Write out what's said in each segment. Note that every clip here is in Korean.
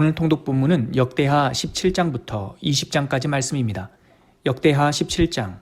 오늘 통독 본문은 역대하 17장부터 20장까지 말씀입니다. 역대하 17장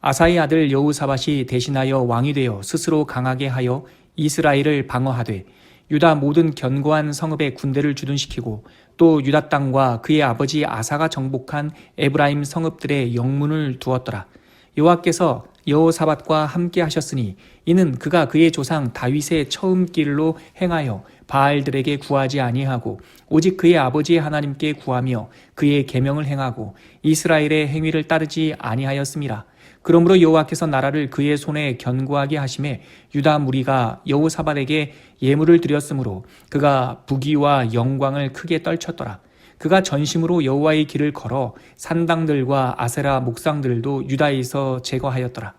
아사의 아들 여우사밧이 대신하여 왕이 되어 스스로 강하게 하여 이스라엘을 방어하되 유다 모든 견고한 성읍에 군대를 주둔시키고 또 유다 땅과 그의 아버지 아사가 정복한 에브라임 성읍들의 영문을 두었더라. 여호와께서 여호사밧과 함께 하셨으니 이는 그가 그의 조상 다윗의 처음 길로 행하여 바알들에게 구하지 아니하고 오직 그의 아버지의 하나님께 구하며 그의 계명을 행하고 이스라엘의 행위를 따르지 아니하였음이라. 그러므로 여호와께서 나라를 그의 손에 견고하게 하심에 유다 무리가 여호사밧에게 예물을 드렸으므로 그가 부귀와 영광을 크게 떨쳤더라. 그가 전심으로 여호와의 길을 걸어 산당들과 아세라 목상들도 유다에서 제거하였더라.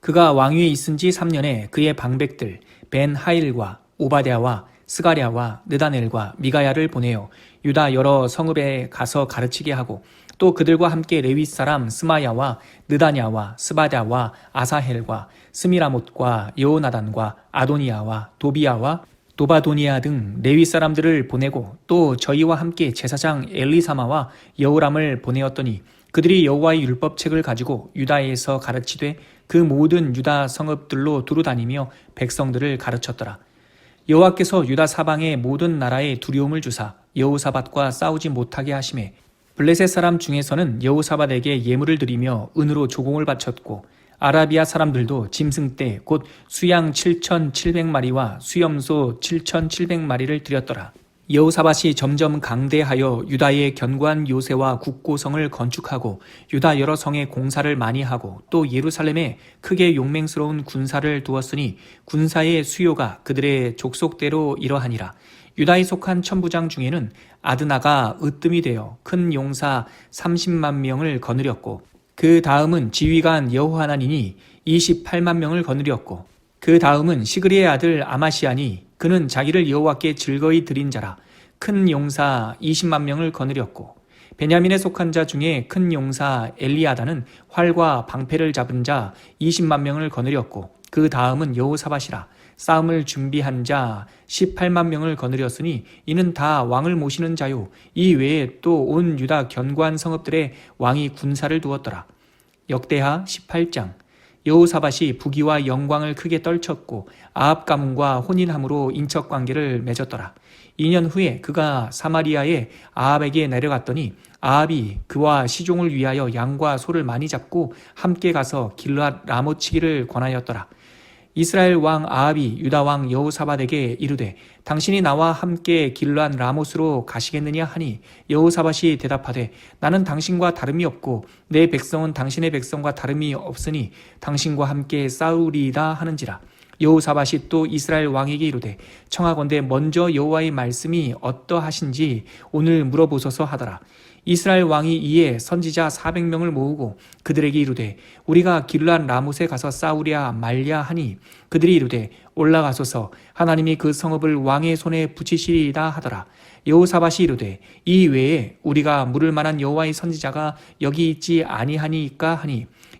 그가 왕위에 있은 지 3년에 그의 방백들 벤 하일과 오바댜와 스가랴와 느다넬과 미가야를 보내어 유다 여러 성읍에 가서 가르치게 하고 또 그들과 함께 레위 사람 스마야와 느다냐와 스바랴와 아사헬과 스미라못과 여호나단과 아도니아와 도비아와 도바도니아 등 레위 사람들을 보내고 또 저희와 함께 제사장 엘리사마와 여호람을 보내었더니 그들이 여호와의 율법책을 가지고 유다에서 가르치되 그 모든 유다 성읍들로 두루 다니며 백성들을 가르쳤더라. 여호와께서 유다 사방의 모든 나라에 두려움을 주사 여호사밧과 싸우지 못하게 하심에 블레셋 사람 중에서는 여호사밧에게 예물을 드리며 은으로 조공을 바쳤고 아라비아 사람들도 짐승 때 곧 수양 7,700마리와 수염소 7,700마리를 드렸더라. 여호사밧이 점점 강대하여 유다의 견고한 요새와 국고성을 건축하고 유다 여러 성에 공사를 많이 하고 또 예루살렘에 크게 용맹스러운 군사를 두었으니 군사의 수요가 그들의 족속대로 이러하니라. 유다에 속한 천부장 중에는 아드나가 으뜸이 되어 큰 용사 30만 명을 거느렸고 그 다음은 지휘관 여호하나니니 28만 명을 거느렸고 그 다음은 시그리의 아들 아마시아니 그는 자기를 여호와께 즐거이 드린 자라. 큰 용사 20만 명을 거느렸고 베냐민에 속한 자 중에 큰 용사 엘리아다는 활과 방패를 잡은 자 20만 명을 거느렸고 그 다음은 여호사밧이라 싸움을 준비한 자 18만 명을 거느렸으니 이는 다 왕을 모시는 자요 이 외에 또 온 유다 견고한 성읍들에 왕이 군사를 두었더라 역대하 18장 여호사밧이 부귀와 영광을 크게 떨쳤고 아합 가문과 혼인함으로 인척 관계를 맺었더라. 2년 후에 그가 사마리아에 아합에게 내려갔더니 아합이 그와 시종을 위하여 양과 소를 많이 잡고 함께 가서 길앗 라모치기를 권하였더라. 이스라엘 왕 아합이 유다 왕 여호사밧에게 이르되 당신이 나와 함께 길란 라못으로 가시겠느냐 하니 여호사밧이 대답하되 나는 당신과 다름이 없고 내 백성은 당신의 백성과 다름이 없으니 당신과 함께 싸우리이다 하는지라. 여호사밧이 또 이스라엘 왕에게 이르되 청하건대 먼저 여호와의 말씀이 어떠하신지 오늘 물어보소서 하더라 이스라엘 왕이 이에 선지자 400명을 모으고 그들에게 이르되 우리가 길란 라못에 가서 싸우랴 말랴 하니 그들이 이르되 올라가소서. 하나님이 그 성읍을 왕의 손에 붙이시리이다 하더라. 여호사밧이 이르되 이 외에 우리가 물을 만한 여호와의 선지자가 여기 있지 아니하니까 하니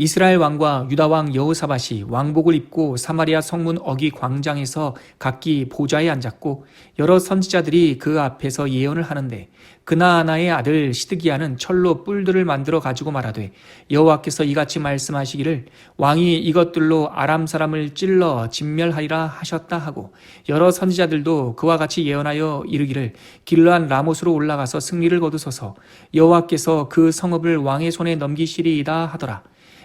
이스라엘 왕과 유다 왕 여호사밧이 왕복을 입고 사마리아 성문 어기 광장에서 각기 보좌에 앉았고 여러 선지자들이 그 앞에서 예언을 하는데 그나아나의 아들 시드기야는 철로 뿔들을 만들어 가지고 말하되 여호와께서 이같이 말씀하시기를 왕이 이것들로 아람 사람을 찔러 진멸하리라 하셨다 하고 여러 선지자들도 그와 같이 예언하여 이르기를 길르한 라못으로 올라가서 승리를 거두소서 여호와께서 그 성읍을 왕의 손에 넘기시리이다 하더라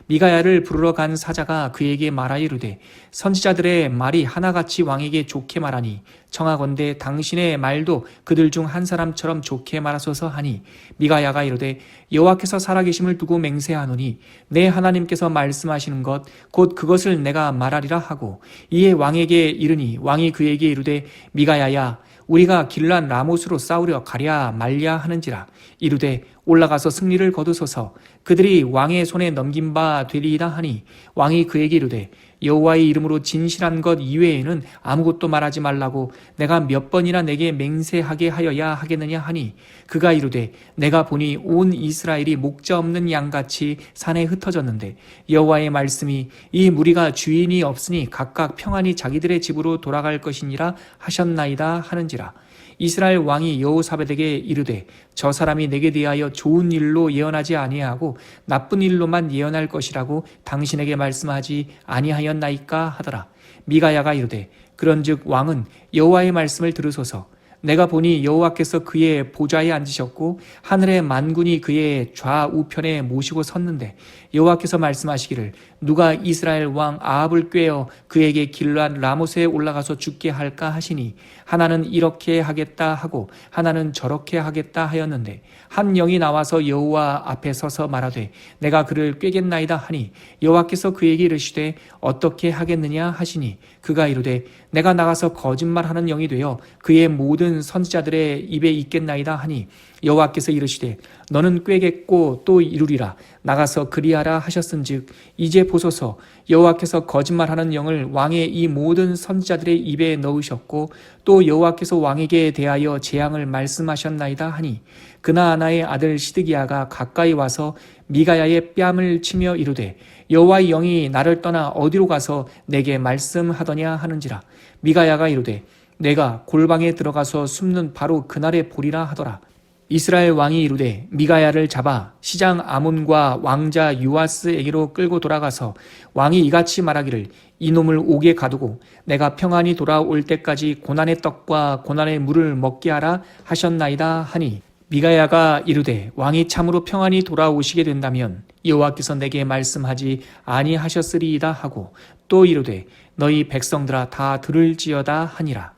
미가야를 부르러 간 사자가 그에게 말하 이르되 선지자들의 말이 하나같이 왕에게 좋게 말하니 청하건대 당신의 말도 그들 중 한 사람처럼 좋게 말하소서 하니 미가야가 이르되 여호와께서 살아계심을 두고 맹세하노니 내 하나님께서 말씀하시는 것 곧 그것을 내가 말하리라 하고 이에 왕에게 이르니 왕이 그에게 이르되 미가야야 우리가 길란 라못으로 싸우려 가랴 말랴 하는지라. 이르되 올라가서 승리를 거두소서. 그들이 왕의 손에 넘긴 바 되리이다 하니 왕이 그에게 이르되 여호와의 이름으로 진실한 것 이외에는 아무것도 말하지 말라고 내가 몇 번이나 내게 맹세하게 하여야 하겠느냐 하니 그가 이르되 내가 보니 온 이스라엘이 목자 없는 양같이 산에 흩어졌는데 여호와의 말씀이 이 무리가 주인이 없으니 각각 평안히 자기들의 집으로 돌아갈 것이니라 하셨나이다 하는지라 이스라엘 왕이 여호사밧에게 이르되 저 사람이 내게 대하여 좋은 일로 예언하지 아니하고 나쁜 일로만 예언할 것이라고 당신에게 말씀하지 아니하였나이까 하더라. 미가야가 이르되 그런즉 왕은 여호와의 말씀을 들으소서 내가 보니 여호와께서 그의 보좌에 앉으셨고 하늘의 만군이 그의 좌우편에 모시고 섰는데 여호와께서 말씀하시기를 누가 이스라엘 왕 아합을 꾀어 그에게 길란 라모스에 올라가서 죽게 할까 하시니 하나는 이렇게 하겠다 하고 하나는 저렇게 하겠다 하였는데 한 영이 나와서 여호와 앞에 서서 말하되 내가 그를 꾀겠나이다 하니 여호와께서 그에게 이르시되 어떻게 하겠느냐 하시니 그가 이르되 내가 나가서 거짓말하는 영이 되어 그의 모든 선지자들의 입에 있겠나이다 하니 여호와께서 이르시되 너는 꾀겠고 또 이루리라. 나가서 그리하라 하셨은즉 이제 보소서. 여호와께서 거짓말하는 영을 왕의 이 모든 선지자들의 입에 넣으셨고 또 여호와께서 왕에게 대하여 재앙을 말씀하셨나이다 하니 그나아나의 아들 시드기야가 가까이 와서 미가야의 뺨을 치며 이르되 여호와의 영이 나를 떠나 어디로 가서 내게 말씀하더냐 하는지라. 미가야가 이르되 내가 골방에 들어가서 숨는 바로 그날에 보리라 하더라. 이스라엘 왕이 이르되 미가야를 잡아 시장 아몬과 왕자 유아스에게로 끌고 돌아가서 왕이 이같이 말하기를 이놈을 옥에 가두고 내가 평안히 돌아올 때까지 고난의 떡과 고난의 물을 먹게 하라 하셨나이다 하니 미가야가 이르되 왕이 참으로 평안히 돌아오시게 된다면 여호와께서 내게 말씀하지 아니하셨으리이다 하고 또 이르되 너희 백성들아 다 들을지어다 하니라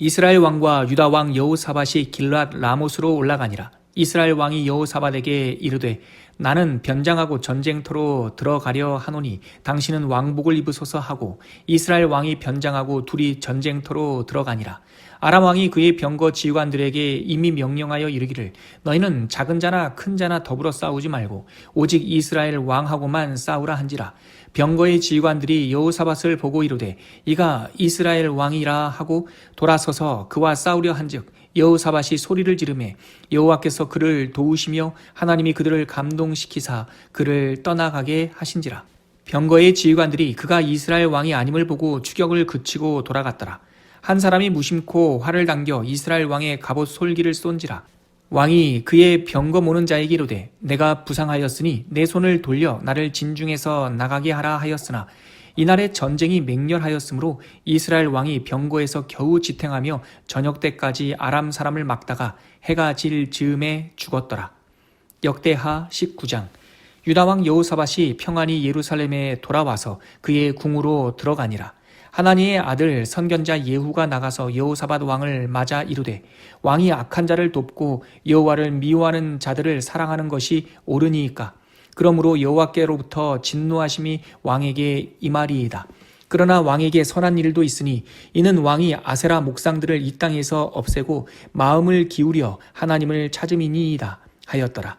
이스라엘 왕과 유다 왕 여호사밧이 길랏 라못으로 올라가니라. 이스라엘 왕이 여호사밧에게 이르되 나는 변장하고 전쟁터로 들어가려 하노니 당신은 왕복을 입으소서 하고 이스라엘 왕이 변장하고 둘이 전쟁터로 들어가니라. 아람 왕이 그의 병거 지휘관들에게 이미 명령하여 이르기를 너희는 작은 자나 큰 자나 더불어 싸우지 말고 오직 이스라엘 왕하고만 싸우라 한지라. 병거의 지휘관들이 여호사밧을 보고 이르되 이가 이스라엘 왕이라 하고 돌아서서 그와 싸우려 한즉 여호사밧이 소리를 지르매 여호와께서 그를 도우시며 하나님이 그들을 감동시키사 그를 떠나가게 하신지라. 병거의 지휘관들이 그가 이스라엘 왕이 아님을 보고 추격을 그치고 돌아갔더라. 한 사람이 무심코 활을 당겨 이스라엘 왕의 갑옷 솔기를 쏜지라. 왕이 그의 병거 모는 자에게 이르되 내가 부상하였으니 내 손을 돌려 나를 진중에서 나가게 하라 하였으나 이날에 전쟁이 맹렬하였으므로 이스라엘 왕이 병거에서 겨우 지탱하며 저녁 때까지 아람 사람을 막다가 해가 질 즈음에 죽었더라. 역대하 19장 유다 왕 여호사밧이 평안히 예루살렘에 돌아와서 그의 궁으로 들어가니라. 하나님의 아들 선견자 예후가 나가서 여호사밧 왕을 맞아 이르되 왕이 악한 자를 돕고 여호와를 미워하는 자들을 사랑하는 것이 옳으니이까 그러므로 여호와께로부터 진노하심이 왕에게 임하리이다. 그러나 왕에게 선한 일도 있으니 이는 왕이 아세라 목상들을 이 땅에서 없애고 마음을 기울여 하나님을 찾음이니이다 하였더라.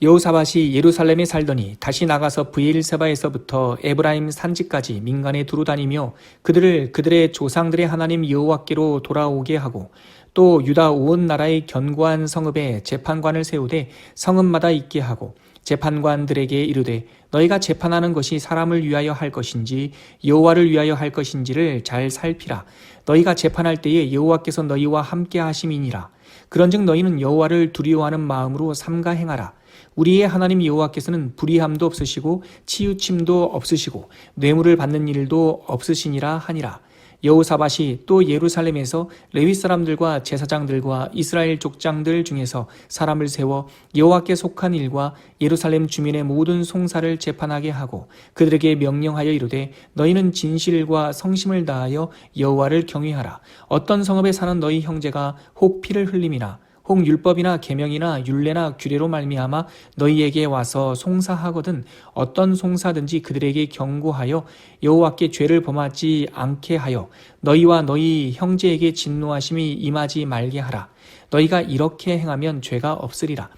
여호사밧이 예루살렘에 살더니 다시 나가서 브엘세바에서부터 에브라임 산지까지 민간에 두루 다니며 그들을 그들의 조상들의 하나님 여호와께로 돌아오게 하고 또 유다 온 나라의 견고한 성읍에 재판관을 세우되 성읍마다 있게 하고 재판관들에게 이르되 너희가 재판하는 것이 사람을 위하여 할 것인지 여호와를 위하여 할 것인지를 잘 살피라. 너희가 재판할 때에 여호와께서 너희와 함께 하심이니라. 그런즉 너희는 여호와를 두려워하는 마음으로 삼가 행하라. 우리의 하나님 여호와께서는 불의함도 없으시고 치우침도 없으시고 뇌물을 받는 일도 없으시니라 하니라. 여호사밧이 또 예루살렘에서 레위 사람들과 제사장들과 이스라엘 족장들 중에서 사람을 세워 여호와께 속한 일과 예루살렘 주민의 모든 송사를 재판하게 하고 그들에게 명령하여 이르되 너희는 진실과 성심을 다하여 여호와를 경외하라. 어떤 성읍에 사는 너희 형제가 혹 피를 흘림이나 혹 율법이나 계명이나 율례나 규례로 말미암아 너희에게 와서 송사하거든 어떤 송사든지 그들에게 경고하여 여호와께 죄를 범하지 않게 하여 너희와 너희 형제에게 진노하심이 임하지 말게 하라. 너희가 이렇게 행하면 죄가 없으리라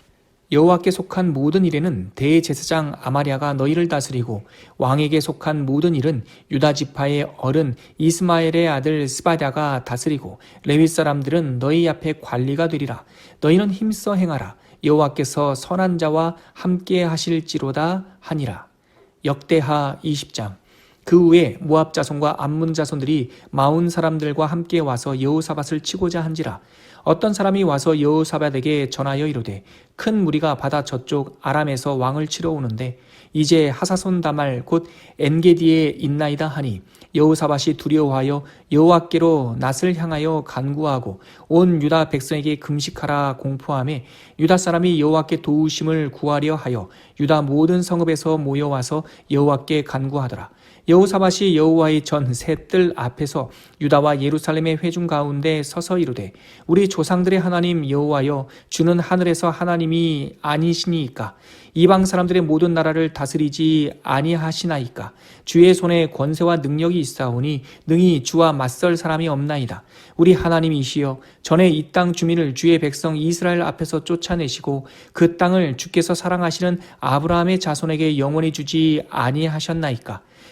여호와께 속한 모든 일에는 대제사장 아마리아가 너희를 다스리고 왕에게 속한 모든 일은 유다 지파의 어른 이스마엘의 아들 스바랴가 다스리고 레위 사람들은 너희 앞에 관리가 되리라. 너희는 힘써 행하라. 여호와께서 선한 자와 함께 하실지로다 하니라. 역대하 20장 그 후에 모압 자손과 암문 자손들이 마운 사람들과 함께 와서 여호사밧을 치고자 한지라 어떤 사람이 와서 여호사밧에게 전하여 이르되 큰 무리가 바다 저쪽 아람에서 왕을 치러 오는데 이제 하사손 다말 곧 엔게디에 있나이다 하니 여호사밧이 두려워하여 여호와께로 낯을 향하여 간구하고 온 유다 백성에게 금식하라 공포함에 유다 사람이 여호와께 도우심을 구하려 하여 유다 모든 성읍에서 모여와서 여호와께 간구하더라 여호사밧이 여호와의 전 셋들 앞에서 유다와 예루살렘의 회중 가운데 서서 이르되 우리 조상들의 하나님 여호와여 주는 하늘에서 하나님이 아니시니이까? 이방 사람들의 모든 나라를 다스리지 아니하시나이까? 주의 손에 권세와 능력이 있사오니 능히 주와 맞설 사람이 없나이다. 우리 하나님이시여 전에 이 땅 주민을 주의 백성 이스라엘 앞에서 쫓아내시고 그 땅을 주께서 사랑하시는 아브라함의 자손에게 영원히 주지 아니하셨나이까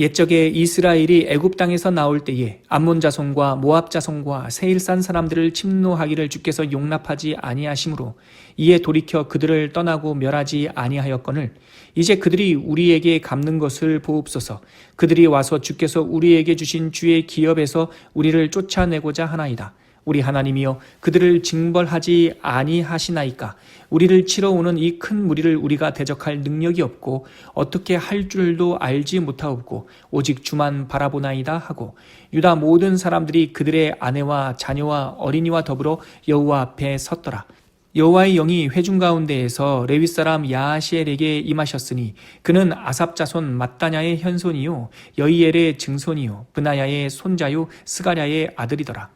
옛적에 이스라엘이 애굽 땅에서 나올 때에 암몬 자손과 모압 자손과 세일산 사람들을 침노하기를 주께서 용납하지 아니하심으로 이에 돌이켜 그들을 떠나고 멸하지 아니하였거늘 이제 그들이 우리에게 갚는 것을 보옵소서. 그들이 와서 주께서 우리에게 주신 주의 기업에서 우리를 쫓아내고자 하나이다 우리 하나님이여 그들을 징벌하지 아니하시나이까? 우리를 치러 오는 이 큰 무리를 우리가 대적할 능력이 없고 어떻게 할 줄도 알지 못하옵고 오직 주만 바라보나이다 하고 유다 모든 사람들이 그들의 아내와 자녀와 어린이와 더불어 여호와 앞에 섰더라. 여호와의 영이 회중 가운데에서 레위 사람 야하시엘에게 임하셨으니 그는 아삽 자손 mat다냐의 현손이요 여이엘의 증손이요 브나야의 손자요 스가랴의 아들이더라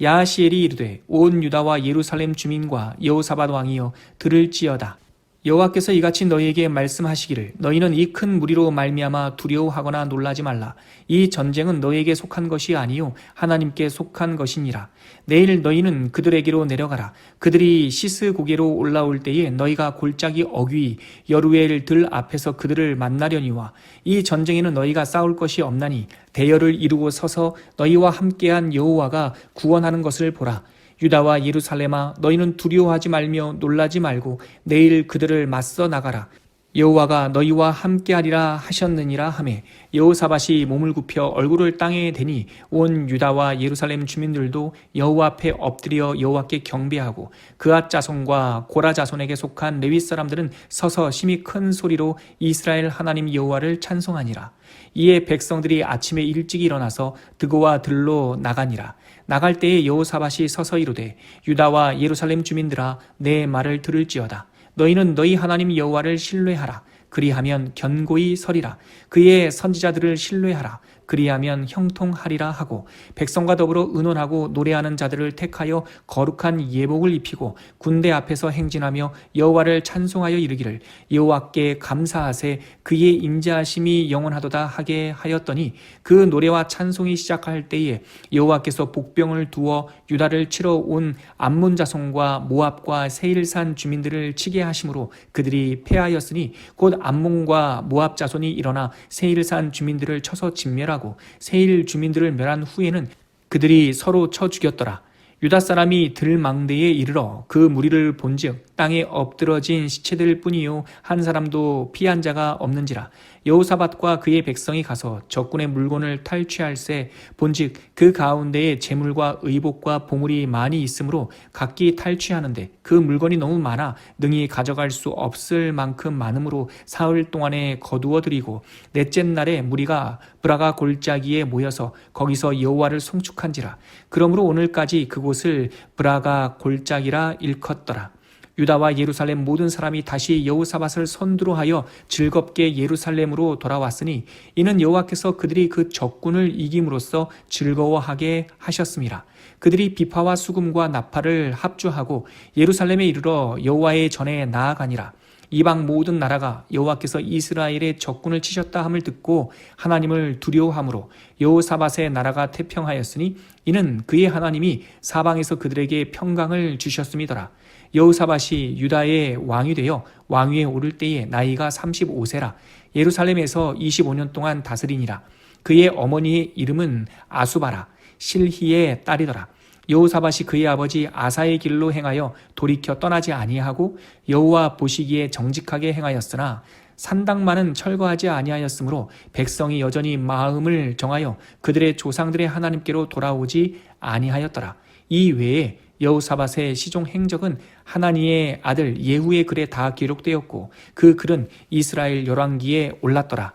야하시엘이 이르되 온 유다와 예루살렘 주민과 여호사밧 왕이여 들을지어다 여호와께서 이같이 너희에게 말씀하시기를 너희는 이 큰 무리로 말미암아 두려워하거나 놀라지 말라. 이 전쟁은 너희에게 속한 것이 아니요 하나님께 속한 것이니라. 내일 너희는 그들에게로 내려가라. 그들이 시스 고개로 올라올 때에 너희가 골짜기 어귀 여루엘 들 앞에서 그들을 만나려니와 이 전쟁에는 너희가 싸울 것이 없나니 대열을 이루고 서서 너희와 함께한 여호와가 구원하는 것을 보라 유다와 예루살렘아 너희는 두려워하지 말며 놀라지 말고 내일 그들을 맞서 나가라. 여호와가 너희와 함께하리라 하셨느니라 하매 여호사밧이 몸을 굽혀 얼굴을 땅에 대니 온 유다와 예루살렘 주민들도 여호와 앞에 엎드려 여호와께 경배하고 그앗 자손과 고라 자손에게 속한 레위 사람들은 서서 심히 큰 소리로 이스라엘 하나님 여호와를 찬송하니라 이에 백성들이 아침에 일찍 일어나서 드고와 들로 나가니라. 나갈 때에 여호사밧이 서서 이르되 유다와 예루살렘 주민들아 내 말을 들을지어다. 너희는 너희 하나님 여호와를 신뢰하라. 그리하면 견고히 서리라. 그의 선지자들을 신뢰하라 그리하면 형통하리라 하고 백성과 더불어 의논하고 노래하는 자들을 택하여 거룩한 예복을 입히고 군대 앞에서 행진하며 여호와를 찬송하여 이르기를 여호와께 감사하세 그의 인자하심이 영원하도다 하게 하였더니 그 노래와 찬송이 시작할 때에 여호와께서 복병을 두어 유다를 치러 온 암몬 자손과 모압과 세일산 주민들을 치게 하심으로 그들이 패하였으니 곧 암몬과 모압 자손이 일어나 세일산 주민들을 쳐서 진멸하고 세일 주민들을 멸한 후에는 그들이 서로 쳐 죽였더라. 유다 사람이 들망대에 이르러 그 무리를 본즉 땅에 엎드러진 시체들 뿐이요 한 사람도 피한 자가 없는지라 여호사밧과 그의 백성이 가서 적군의 물건을 탈취할새 본즉 그 가운데에 재물과 의복과 보물이 많이 있으므로 각기 탈취하는데 그 물건이 너무 많아 능히 가져갈 수 없을 만큼 많으므로 사흘 동안에 거두어 들이고 넷째 날에 무리가 브라가 골짜기에 모여서 거기서 여호와를 송축한지라. 그러므로 오늘까지 그곳을 브라가 골짜기라 일컫더라 유다와 예루살렘 모든 사람이 다시 여호사밧을 선두로 하여 즐겁게 예루살렘으로 돌아왔으니 이는 여호와께서 그들이 그 적군을 이김으로써 즐거워하게 하셨습니다. 그들이 비파와 수금과 나팔을 합주하고 예루살렘에 이르러 여호와의 전에 나아가니라. 이방 모든 나라가 여호와께서 이스라엘의 적군을 치셨다 함을 듣고 하나님을 두려워함으로 여호사밧의 나라가 태평하였으니 이는 그의 하나님이 사방에서 그들에게 평강을 주셨음이더라. 여호사밧이 유다의 왕이 되어 왕위에 오를 때에 나이가 35세라 예루살렘에서 25년 동안 다스리니라. 그의 어머니의 이름은 아수바라 실히의 딸이더라. 여호사밧이 그의 아버지 아사의 길로 행하여 돌이켜 떠나지 아니하고 여호와 보시기에 정직하게 행하였으나 산당만은 철거하지 아니하였으므로 백성이 여전히 마음을 정하여 그들의 조상들의 하나님께로 돌아오지 아니하였더라. 이 외에 여호사밧의 시종 행적은 하나니의 아들 예후의 글에 다 기록되었고 그 글은 이스라엘 열왕기에 올랐더라.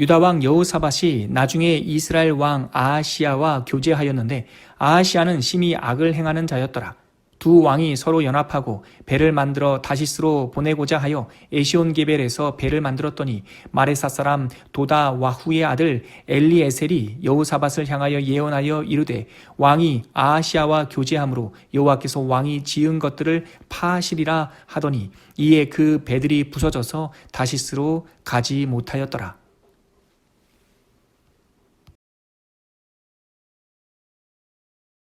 유다 왕 여호사밧이 나중에 이스라엘 왕 아하시아와 교제하였는데 아하시아는 심히 악을 행하는 자였더라. 두 왕이 서로 연합하고 배를 만들어 다시스로 보내고자 하여 에시온 게벨에서 배를 만들었더니 마레사 사람 도다 와후의 아들 엘리에셀이 여호사밧을 향하여 예언하여 이르되 왕이 아하시아와 교제함으로 여호와께서 왕이 지은 것들을 파하시리라 하더니 이에 그 배들이 부서져서 다시스로 가지 못하였더라.